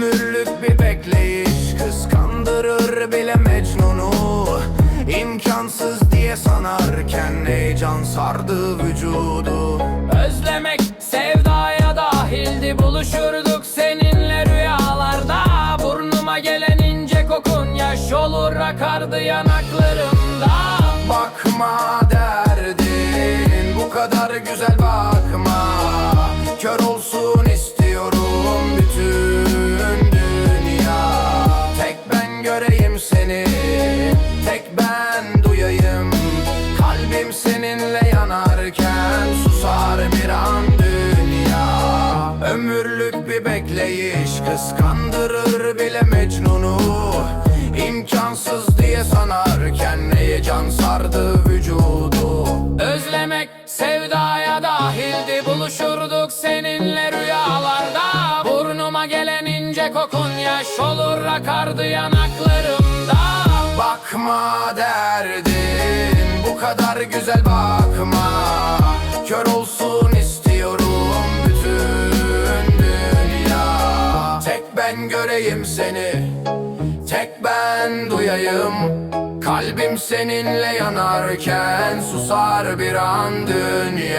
ömürlük bir bekleyiş Kıskandırır bile Mecnun'u. İmkansız diye sanarken heyecan sardı vücudu. Özlemek sevdaya dahildi buluşurduk seninle rüyalarda. Burnuma gelen ince kokun yaş olur akardı yanaklarımda. Bakma der seni Tek ben duyayım. Kalbim seninle yanarken susar bir an dünya. Ömürlük bir bekleyiş kıskandırır bile Mecnun'u. İmkansız diye sanarken heyecan sardı vücudu? Özlemek sevdaya dahildi Buluşurduk seninle rüyalarda. Burnuma gelen ince kokun Yaş olur akardı yanaklarımda Bakma derdin bu kadar güzel bakma. Kör olsun istiyorum bütün dünya. Tek ben göreyim seni. Tek ben duyayım. Kalbim seninle yanarken susar bir an dünya